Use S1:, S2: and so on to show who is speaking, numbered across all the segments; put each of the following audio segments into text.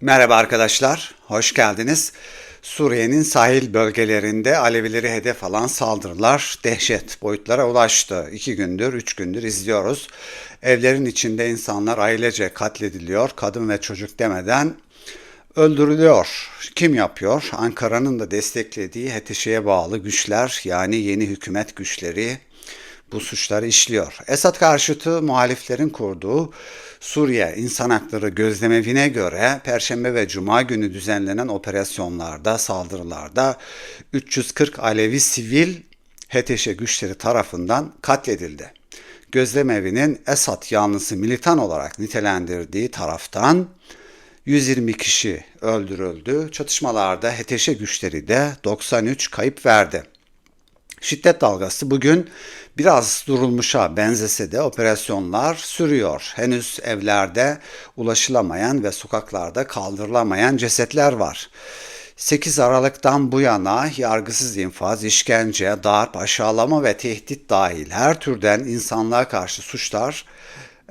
S1: Merhaba arkadaşlar, hoş geldiniz. Suriye'nin sahil bölgelerinde Alevileri hedef alan saldırılar dehşet boyutlara ulaştı. İki gündür, üç gündür izliyoruz. Evlerin içinde insanlar ailece katlediliyor, kadın ve çocuk demeden öldürülüyor. Kim yapıyor? Ankara'nın da desteklediği HTŞ'ye bağlı güçler yani yeni hükümet güçleri bu suçları işliyor. Esad karşıtı muhaliflerin kurduğu Suriye İnsan Hakları Gözlemevine göre Perşembe ve Cuma günü düzenlenen operasyonlarda, saldırılarda 340 Alevi sivil HTŞ güçleri tarafından katledildi. Gözlemevinin Esad yanlısı militan olarak nitelendirdiği taraftan 120 kişi öldürüldü. Çatışmalarda HTŞ güçleri de 93 kayıp verdi. Şiddet dalgası bugün biraz durulmuşa benzese de operasyonlar sürüyor. Henüz evlerde ulaşılamayan ve sokaklarda kaldırılamayan cesetler var. 8 Aralık'tan bu yana yargısız infaz, işkence, darp, aşağılama ve tehdit dahil her türden insanlığa karşı suçlar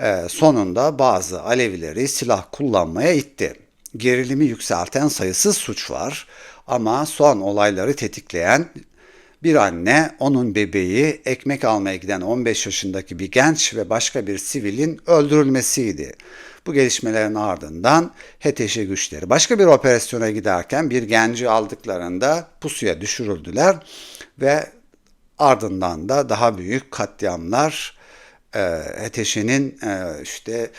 S1: e, sonunda bazı Alevileri silah kullanmaya itti. Gerilimi yükselten sayısız suç var ama son olayları tetikleyen bir anne, onun bebeği, ekmek almaya giden 15 yaşındaki bir genç ve başka bir sivilin öldürülmesiydi. Bu gelişmelerin ardından HTŞ güçleri başka bir operasyona giderken bir genci aldıklarında pusuya düşürüldüler ve ardından da daha büyük katliamlar e, HTŞ'nin e, işte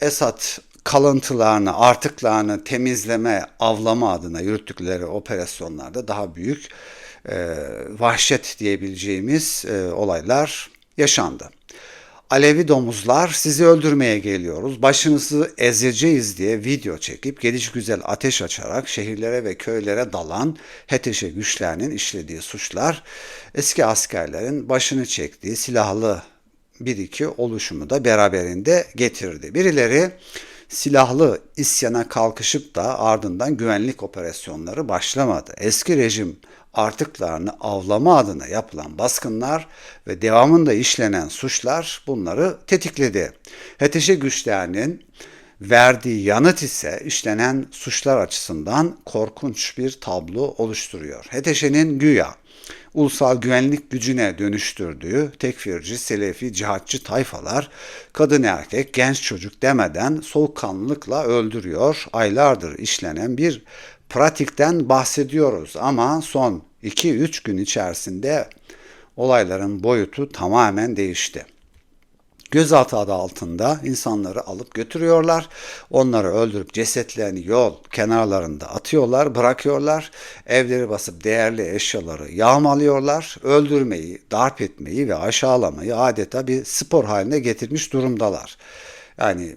S1: Esad kalıntılarını, artıklarını temizleme, avlama adına yürüttükleri operasyonlarda daha büyük e, vahşet diyebileceğimiz e, olaylar yaşandı. Alevi domuzlar sizi öldürmeye geliyoruz, başınızı ezeceğiz diye video çekip geliş güzel ateş açarak şehirlere ve köylere dalan HTŞ güçlerinin işlediği suçlar eski askerlerin başını çektiği silahlı bir iki oluşumu da beraberinde getirdi. Birileri silahlı isyana kalkışıp da ardından güvenlik operasyonları başlamadı. Eski rejim artıklarını avlama adına yapılan baskınlar ve devamında işlenen suçlar bunları tetikledi. HTŞ güçlerinin verdiği yanıt ise işlenen suçlar açısından korkunç bir tablo oluşturuyor. HTŞ'nin güya ulusal güvenlik gücüne dönüştürdüğü tekfirci, selefi, cihatçı tayfalar kadın erkek, genç çocuk demeden soğukkanlılıkla öldürüyor. Aylardır işlenen bir pratikten bahsediyoruz ama son 2-3 gün içerisinde olayların boyutu tamamen değişti. Gözaltı adı altında insanları alıp götürüyorlar. Onları öldürüp cesetlerini yol kenarlarında atıyorlar, bırakıyorlar. Evleri basıp değerli eşyaları yağmalıyorlar. Öldürmeyi, darp etmeyi ve aşağılamayı adeta bir spor haline getirmiş durumdalar. Yani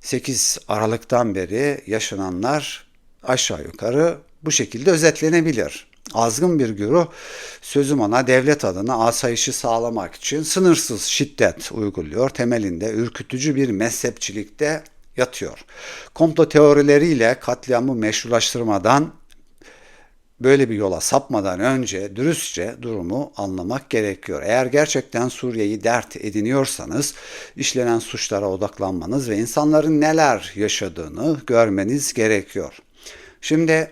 S1: 8 Aralık'tan beri yaşananlar aşağı yukarı bu şekilde özetlenebilir. Azgın bir güruh sözüm ona devlet adına asayişi sağlamak için sınırsız şiddet uyguluyor. Temelinde ürkütücü bir mezhepçilikte yatıyor. Komplo teorileriyle katliamı meşrulaştırmadan böyle bir yola sapmadan önce dürüstçe durumu anlamak gerekiyor. Eğer gerçekten Suriye'yi dert ediniyorsanız işlenen suçlara odaklanmanız ve insanların neler yaşadığını görmeniz gerekiyor. Şimdi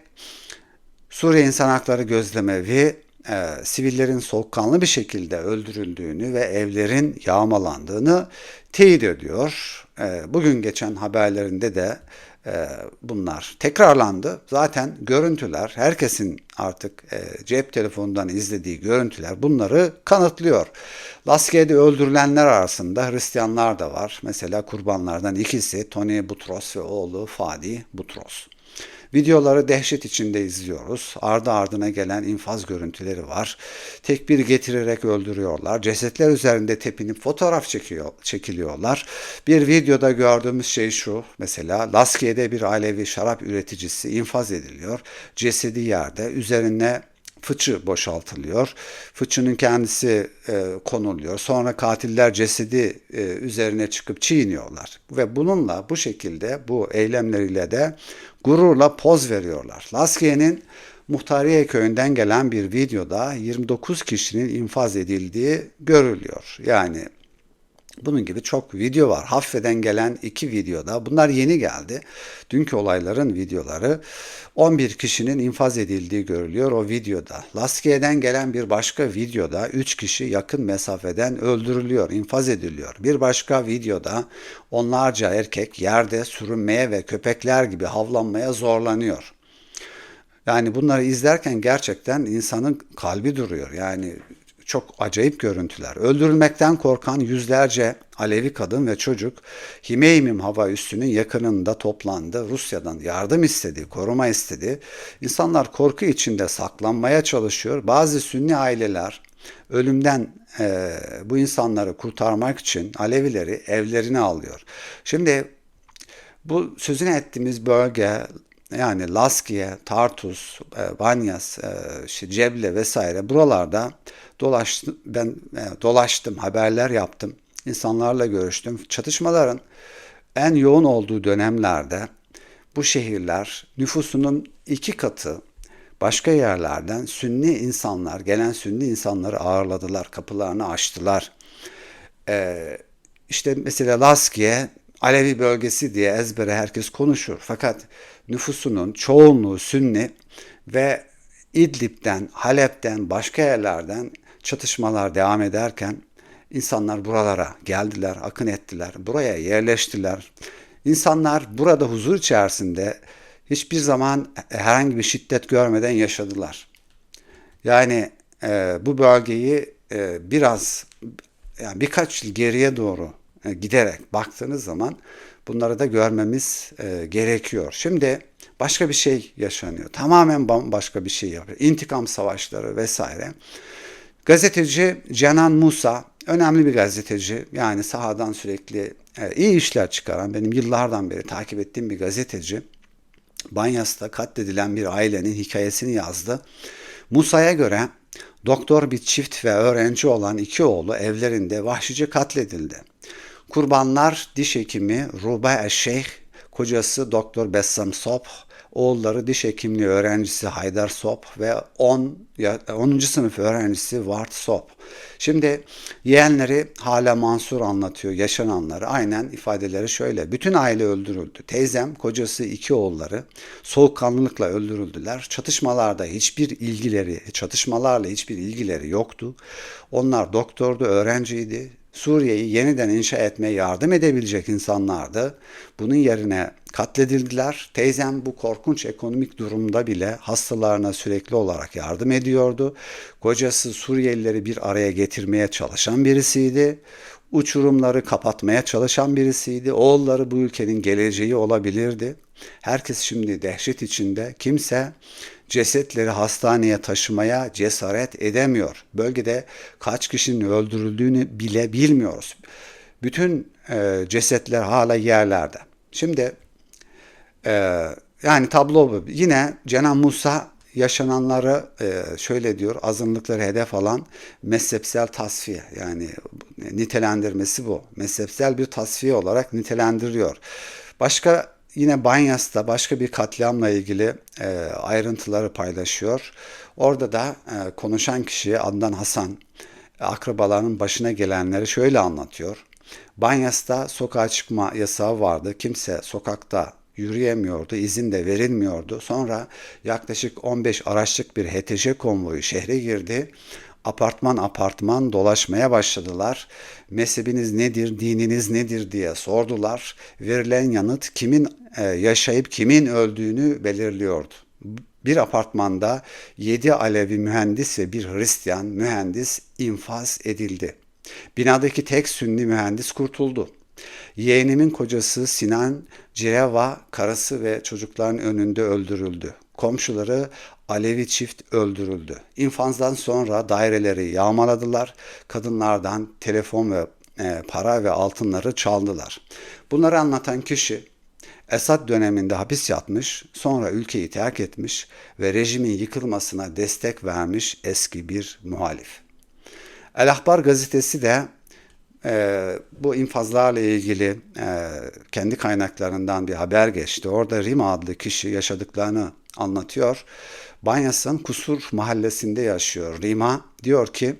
S1: Suriye İnsan Hakları Gözlemevi e, sivillerin soğukkanlı bir şekilde öldürüldüğünü ve evlerin yağmalandığını teyit ediyor. E, bugün geçen haberlerinde de e, bunlar tekrarlandı. Zaten görüntüler, herkesin artık e, cep telefonundan izlediği görüntüler bunları kanıtlıyor. Laskiye'de öldürülenler arasında Hristiyanlar da var. Mesela kurbanlardan ikisi Tony Butros ve oğlu Fadi Butros. Videoları dehşet içinde izliyoruz. Ardı ardına gelen infaz görüntüleri var. Tekbir getirerek öldürüyorlar. Cesetler üzerinde tepinip fotoğraf çekiyor, çekiliyorlar. Bir videoda gördüğümüz şey şu. Mesela Laskiye'de bir Alevi şarap üreticisi infaz ediliyor. Cesedi yerde. Üzerine fıçı boşaltılıyor. Fıçının kendisi e, konuluyor. Sonra katiller cesedi e, üzerine çıkıp çiğniyorlar. Ve bununla bu şekilde bu eylemleriyle de gururla poz veriyorlar. Laskiye'nin Muhtariye köyünden gelen bir videoda 29 kişinin infaz edildiği görülüyor. Yani Bunun gibi çok video var. Hafif'ten gelen iki videoda. Bunlar yeni geldi. Dünkü olayların videoları. 11 kişinin infaz edildiği görülüyor o videoda. Laskiye'den gelen bir başka videoda 3 kişi yakın mesafeden öldürülüyor, infaz ediliyor. Bir başka videoda onlarca erkek yerde sürünmeye ve köpekler gibi havlanmaya zorlanıyor. Yani bunları izlerken gerçekten insanın kalbi duruyor. Yani çok acayip görüntüler. Öldürülmekten korkan yüzlerce Alevi kadın ve çocuk Himeymim hava üssünün yakınında toplandı. Rusya'dan yardım istedi, koruma istedi. İnsanlar korku içinde saklanmaya çalışıyor. Bazı Sünni aileler ölümden e, bu insanları kurtarmak için Alevileri evlerine alıyor. Şimdi bu sözünü ettiğimiz bölge yani Laskiye, Tartus, e, Banyas, e, işte Ceble vesaire buralarda dolaştım. Ben e, dolaştım, haberler yaptım, insanlarla görüştüm. Çatışmaların en yoğun olduğu dönemlerde bu şehirler nüfusunun iki katı başka yerlerden Sünni insanlar, gelen Sünni insanları ağırladılar, kapılarını açtılar. Ee, işte mesela Laskiye Alevi bölgesi diye ezbere herkes konuşur. Fakat nüfusunun çoğunluğu Sünni ve İdlib'den, Halep'ten, başka yerlerden çatışmalar devam ederken insanlar buralara geldiler, akın ettiler, buraya yerleştiler. İnsanlar burada huzur içerisinde hiçbir zaman herhangi bir şiddet görmeden yaşadılar. Yani e, bu bölgeyi e, biraz yani birkaç yıl geriye doğru e, giderek baktığınız zaman bunları da görmemiz e, gerekiyor. Şimdi başka bir şey yaşanıyor. Tamamen başka bir şey yapıyor. İntikam savaşları vesaire. Gazeteci Canan Musa önemli bir gazeteci. Yani sahadan sürekli e, iyi işler çıkaran benim yıllardan beri takip ettiğim bir gazeteci. Banyas'ta katledilen bir ailenin hikayesini yazdı. Musa'ya göre doktor bir çift ve öğrenci olan iki oğlu evlerinde vahşice katledildi. Kurbanlar diş hekimi Ruba Eşşeyh, kocası Doktor Bessam Sop, oğulları diş hekimliği öğrencisi Haydar Sop ve 10. 10. sınıf öğrencisi Vart Sop. Şimdi yeğenleri hala Mansur anlatıyor yaşananları. Aynen ifadeleri şöyle. Bütün aile öldürüldü. Teyzem, kocası, iki oğulları soğukkanlılıkla öldürüldüler. Çatışmalarda hiçbir ilgileri, çatışmalarla hiçbir ilgileri yoktu. Onlar doktordu, öğrenciydi. Suriye'yi yeniden inşa etmeye yardım edebilecek insanlardı. Bunun yerine katledildiler. Teyzem bu korkunç ekonomik durumda bile hastalarına sürekli olarak yardım ediyordu. Kocası Suriyelileri bir araya getirmeye çalışan birisiydi. Uçurumları kapatmaya çalışan birisiydi. Oğulları bu ülkenin geleceği olabilirdi. Herkes şimdi dehşet içinde. Kimse cesetleri hastaneye taşımaya cesaret edemiyor. Bölgede kaç kişinin öldürüldüğünü bile bilmiyoruz. Bütün e, cesetler hala yerlerde. Şimdi e, yani tablo bu. Yine Cenab Musa yaşananları e, şöyle diyor azınlıkları hedef alan mezhepsel tasfiye yani nitelendirmesi bu. Mezhepsel bir tasfiye olarak nitelendiriyor. Başka yine Banyas'ta başka bir katliamla ilgili e, ayrıntıları paylaşıyor. Orada da e, konuşan kişi Adnan Hasan akrabalarının başına gelenleri şöyle anlatıyor. Banyas'ta sokağa çıkma yasağı vardı. Kimse sokakta yürüyemiyordu, izin de verilmiyordu. Sonra yaklaşık 15 araçlık bir HTC konvoyu şehre girdi. Apartman apartman dolaşmaya başladılar. Mezhebiniz nedir, dininiz nedir diye sordular. Verilen yanıt kimin e, yaşayıp kimin öldüğünü belirliyordu. Bir apartmanda 7 Alevi mühendis ve bir Hristiyan mühendis infaz edildi. Binadaki tek Sünni mühendis kurtuldu. Yeğenimin kocası Sinan Cireva karısı ve çocukların önünde öldürüldü. Komşuları Alevi çift öldürüldü. İnfazdan sonra daireleri yağmaladılar. Kadınlardan telefon ve e, para ve altınları çaldılar. Bunları anlatan kişi Esad döneminde hapis yatmış, sonra ülkeyi terk etmiş ve rejimin yıkılmasına destek vermiş eski bir muhalif. El Ahbar gazetesi de e, bu infazlarla ilgili e, kendi kaynaklarından bir haber geçti. Orada Rima adlı kişi yaşadıklarını anlatıyor. Banyas'ın Kusur mahallesinde yaşıyor. Rima diyor ki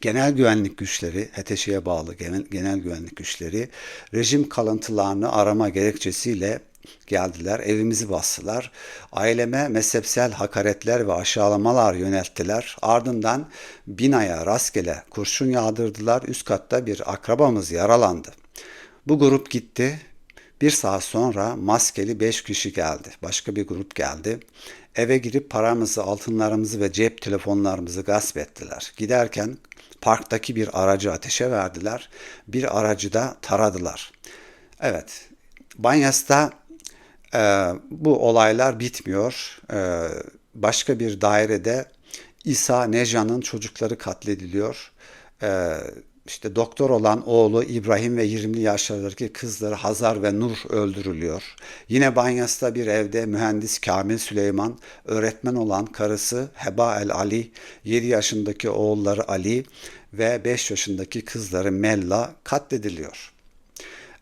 S1: Genel güvenlik güçleri, HTŞ'ye bağlı genel, genel güvenlik güçleri rejim kalıntılarını arama gerekçesiyle geldiler, evimizi bastılar. Aileme mezhepsel hakaretler ve aşağılamalar yönelttiler. Ardından binaya rastgele kurşun yağdırdılar. Üst katta bir akrabamız yaralandı. Bu grup gitti. Bir saat sonra maskeli beş kişi geldi. Başka bir grup geldi. Eve girip paramızı, altınlarımızı ve cep telefonlarımızı gasp ettiler. Giderken parktaki bir aracı ateşe verdiler. Bir aracı da taradılar. Evet, Banyas'ta e, bu olaylar bitmiyor. E, başka bir dairede İsa Nejan'ın çocukları katlediliyor. E, işte doktor olan oğlu İbrahim ve 20'li yaşlardaki kızları Hazar ve Nur öldürülüyor. Yine Banyas'ta bir evde mühendis Kamil Süleyman, öğretmen olan karısı Heba el Ali, 7 yaşındaki oğulları Ali ve 5 yaşındaki kızları Mella katlediliyor.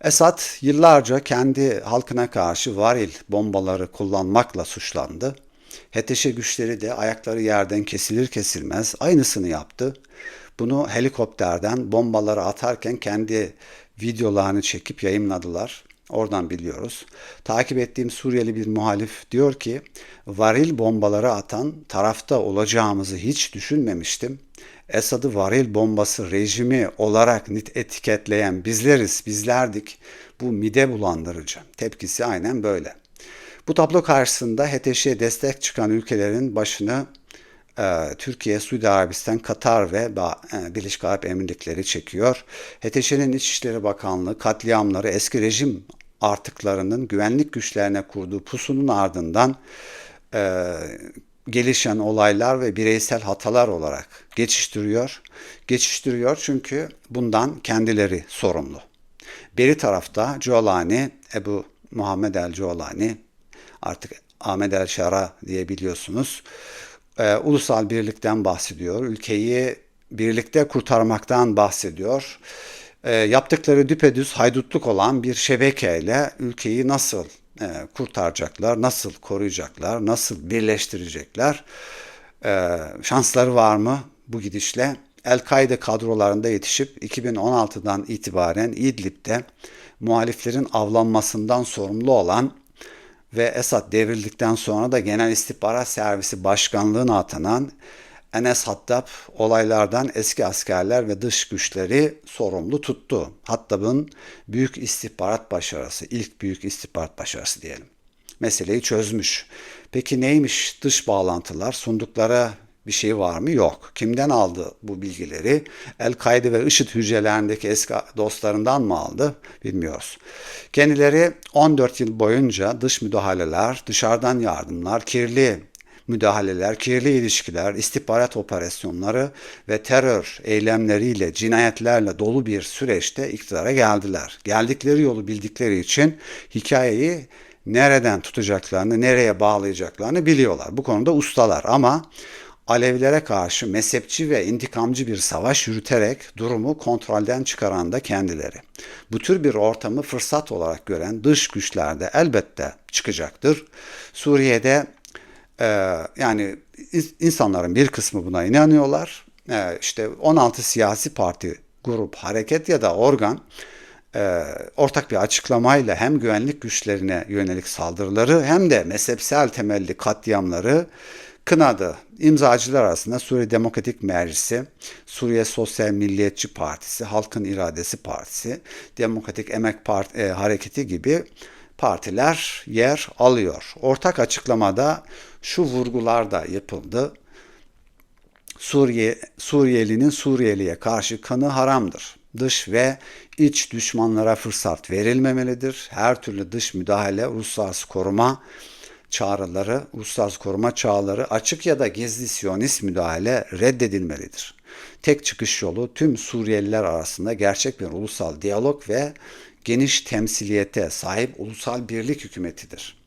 S1: Esad yıllarca kendi halkına karşı varil bombaları kullanmakla suçlandı. Heteşe güçleri de ayakları yerden kesilir kesilmez aynısını yaptı. Bunu helikopterden bombaları atarken kendi videolarını çekip yayınladılar. Oradan biliyoruz. Takip ettiğim Suriyeli bir muhalif diyor ki varil bombaları atan tarafta olacağımızı hiç düşünmemiştim. Esad'ı varil bombası rejimi olarak nit etiketleyen bizleriz, bizlerdik. Bu mide bulandırıcı. Tepkisi aynen böyle. Bu tablo karşısında HTŞ'ye destek çıkan ülkelerin başını e, Türkiye, Suudi Arabistan, Katar ve e, Birleşik Arap Emirlikleri çekiyor. HTŞ'nin İçişleri Bakanlığı katliamları eski rejim artıklarının güvenlik güçlerine kurduğu pusunun ardından e, gelişen olaylar ve bireysel hatalar olarak geçiştiriyor. Geçiştiriyor çünkü bundan kendileri sorumlu. Beri tarafta Giolani, Ebu Muhammed el Giolani, artık Ahmet el Şara diye biliyorsunuz. E, ulusal birlikten bahsediyor. Ülkeyi birlikte kurtarmaktan bahsediyor. E, yaptıkları düpedüz haydutluk olan bir şebekeyle ülkeyi nasıl kurtaracaklar, nasıl koruyacaklar, nasıl birleştirecekler, e, şansları var mı bu gidişle? El-Kaide kadrolarında yetişip 2016'dan itibaren İdlib'de muhaliflerin avlanmasından sorumlu olan ve Esad devrildikten sonra da Genel İstihbarat Servisi Başkanlığı'na atanan Enes Hattab olaylardan eski askerler ve dış güçleri sorumlu tuttu. Hattab'ın büyük istihbarat başarısı, ilk büyük istihbarat başarısı diyelim. Meseleyi çözmüş. Peki neymiş dış bağlantılar? Sundukları bir şey var mı? Yok. Kimden aldı bu bilgileri? El-Kaide ve IŞİD hücrelerindeki eski dostlarından mı aldı? Bilmiyoruz. Kendileri 14 yıl boyunca dış müdahaleler, dışarıdan yardımlar, kirli müdahaleler, kirli ilişkiler, istihbarat operasyonları ve terör eylemleriyle, cinayetlerle dolu bir süreçte iktidara geldiler. Geldikleri yolu bildikleri için hikayeyi nereden tutacaklarını, nereye bağlayacaklarını biliyorlar. Bu konuda ustalar ama Alevilere karşı mezhepçi ve intikamcı bir savaş yürüterek durumu kontrolden çıkaran da kendileri. Bu tür bir ortamı fırsat olarak gören dış güçler de elbette çıkacaktır. Suriye'de e, yani insanların bir kısmı buna inanıyorlar. E, işte 16 siyasi parti, grup, hareket ya da organ e, ortak bir açıklamayla hem güvenlik güçlerine yönelik saldırıları hem de mezhepsel temelli katliamları kınadı. İmzacılar arasında Suriye Demokratik Meclisi, Suriye Sosyal Milliyetçi Partisi, Halkın İradesi Partisi, Demokratik Emek Part e, Hareketi gibi partiler yer alıyor. Ortak açıklamada şu vurgular da yapıldı. Suriye Suriyelinin Suriyeliye karşı kanı haramdır. Dış ve iç düşmanlara fırsat verilmemelidir. Her türlü dış müdahale, uluslararası koruma çağrıları, uluslararası koruma çağrıları açık ya da gizli siyonist müdahale reddedilmelidir. Tek çıkış yolu tüm Suriyeliler arasında gerçek bir ulusal diyalog ve geniş temsiliyete sahip ulusal birlik hükümetidir.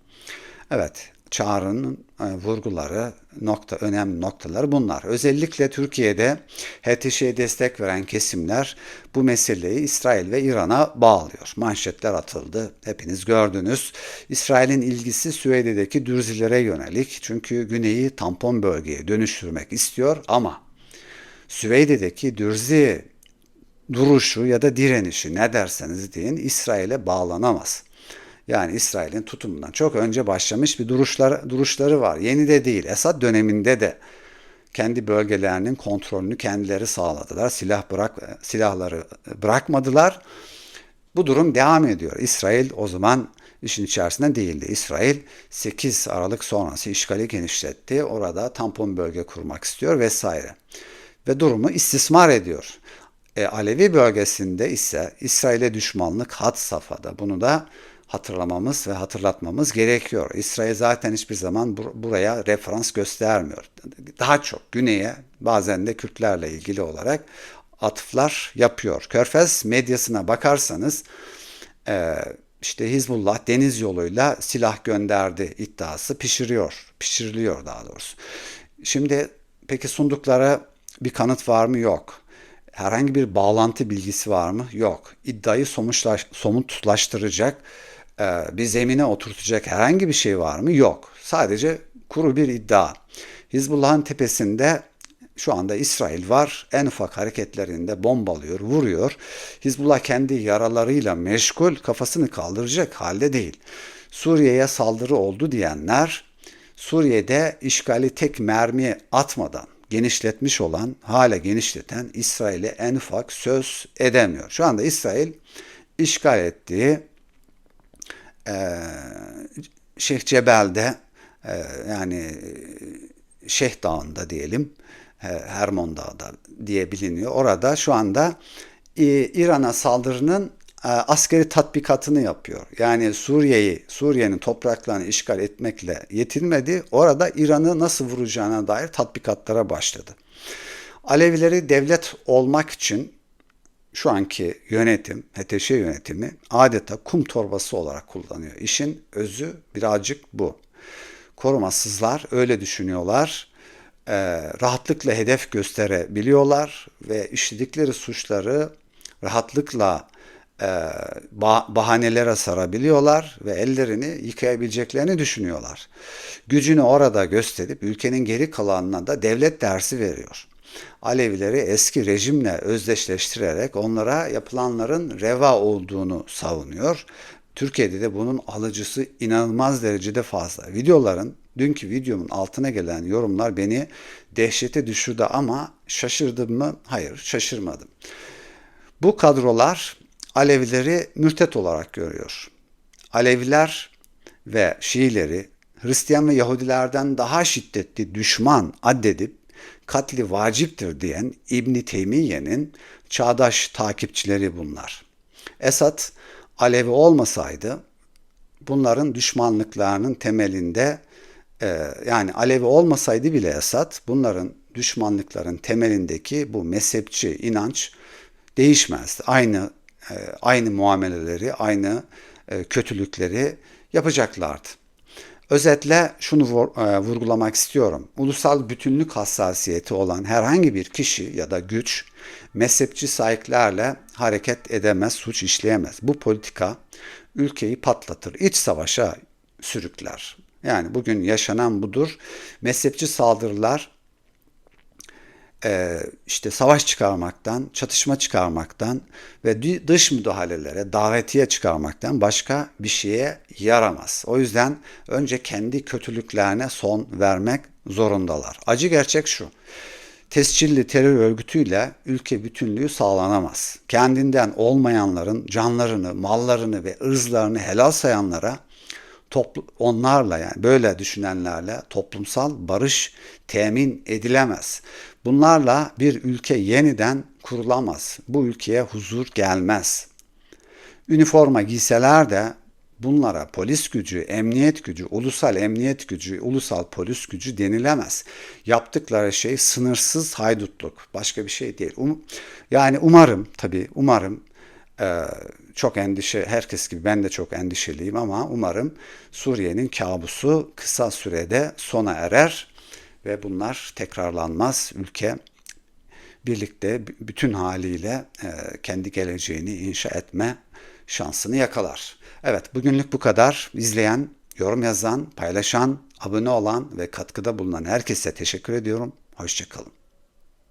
S1: Evet, çağrının e, vurguları, nokta önemli noktaları bunlar. Özellikle Türkiye'de HTŞ'ye destek veren kesimler bu meseleyi İsrail ve İran'a bağlıyor. Manşetler atıldı. Hepiniz gördünüz. İsrail'in ilgisi Süveyde'deki dürzilere yönelik. Çünkü güneyi tampon bölgeye dönüştürmek istiyor ama Süveyde'deki Dürzi duruşu ya da direnişi ne derseniz deyin İsrail'e bağlanamaz. Yani İsrail'in tutumundan çok önce başlamış bir duruşları, duruşları var. Yeni de değil. Esad döneminde de kendi bölgelerinin kontrolünü kendileri sağladılar. Silah bırak silahları bırakmadılar. Bu durum devam ediyor. İsrail o zaman işin içerisinde değildi. İsrail 8 Aralık sonrası işgali genişletti. Orada tampon bölge kurmak istiyor vesaire. Ve durumu istismar ediyor. E, Alevi bölgesinde ise İsrail'e düşmanlık had safhada. Bunu da hatırlamamız ve hatırlatmamız gerekiyor. İsrail zaten hiçbir zaman bur- buraya referans göstermiyor. Daha çok güneye bazen de Kürtlerle ilgili olarak atıflar yapıyor. Körfez medyasına bakarsanız e, işte Hizbullah deniz yoluyla silah gönderdi iddiası pişiriyor. Pişiriliyor daha doğrusu. Şimdi peki sundukları bir kanıt var mı? Yok. Herhangi bir bağlantı bilgisi var mı? Yok. İddiayı somutlaş, somutlaştıracak, bir zemine oturtacak herhangi bir şey var mı? Yok. Sadece kuru bir iddia. Hizbullah'ın tepesinde şu anda İsrail var. En ufak hareketlerinde bombalıyor, vuruyor. Hizbullah kendi yaralarıyla meşgul, kafasını kaldıracak halde değil. Suriye'ye saldırı oldu diyenler Suriye'de işgali tek mermi atmadan genişletmiş olan, hala genişleten İsrail'e en ufak söz edemiyor. Şu anda İsrail işgal ettiği e, Şeyh Cebel'de e, yani Şeyh Dağı'nda diyelim Hermon Dağı'da diye biliniyor. Orada şu anda İran'a saldırının askeri tatbikatını yapıyor. Yani Suriye'yi, Suriye'nin topraklarını işgal etmekle yetinmedi. Orada İran'ı nasıl vuracağına dair tatbikatlara başladı. Alevileri devlet olmak için şu anki yönetim, HTŞ yönetimi adeta kum torbası olarak kullanıyor. İşin özü birazcık bu. Korumasızlar öyle düşünüyorlar. E, rahatlıkla hedef gösterebiliyorlar ve işledikleri suçları rahatlıkla e, bahanelere sarabiliyorlar ve ellerini yıkayabileceklerini düşünüyorlar. Gücünü orada gösterip ülkenin geri kalanına da devlet dersi veriyor. Alevileri eski rejimle özdeşleştirerek onlara yapılanların reva olduğunu savunuyor. Türkiye'de de bunun alıcısı inanılmaz derecede fazla. Videoların, dünkü videomun altına gelen yorumlar beni dehşete düşürdü ama şaşırdım mı? Hayır, şaşırmadım. Bu kadrolar Alevileri mürtet olarak görüyor. Aleviler ve Şiileri Hristiyan ve Yahudilerden daha şiddetli düşman addedip katli vaciptir diyen İbni Teymiye'nin çağdaş takipçileri bunlar. Esat Alevi olmasaydı bunların düşmanlıklarının temelinde e, yani Alevi olmasaydı bile Esad bunların düşmanlıkların temelindeki bu mezhepçi inanç değişmezdi. Aynı e, aynı muameleleri, aynı e, kötülükleri yapacaklardı. Özetle şunu e, vurgulamak istiyorum. Ulusal bütünlük hassasiyeti olan herhangi bir kişi ya da güç mezhepçi sahiplerle hareket edemez, suç işleyemez. Bu politika ülkeyi patlatır, iç savaşa sürükler. Yani bugün yaşanan budur. Mezhepçi saldırılar işte savaş çıkarmaktan, çatışma çıkarmaktan ve dış müdahalelere, davetiye çıkarmaktan başka bir şeye yaramaz. O yüzden önce kendi kötülüklerine son vermek zorundalar. Acı gerçek şu. Tescilli terör örgütüyle ülke bütünlüğü sağlanamaz. Kendinden olmayanların canlarını, mallarını ve ırzlarını helal sayanlara toplu, onlarla yani böyle düşünenlerle toplumsal barış temin edilemez. Bunlarla bir ülke yeniden kurulamaz. Bu ülkeye huzur gelmez. Üniforma giyseler de bunlara polis gücü, emniyet gücü, ulusal emniyet gücü, ulusal polis gücü denilemez. Yaptıkları şey sınırsız haydutluk. Başka bir şey değil. Um, yani umarım tabii umarım e, çok endişe, herkes gibi ben de çok endişeliyim ama umarım Suriye'nin kabusu kısa sürede sona erer ve bunlar tekrarlanmaz. Ülke birlikte bütün haliyle e, kendi geleceğini inşa etme şansını yakalar. Evet bugünlük bu kadar. İzleyen, yorum yazan, paylaşan, abone olan ve katkıda bulunan herkese teşekkür ediyorum. Hoşçakalın.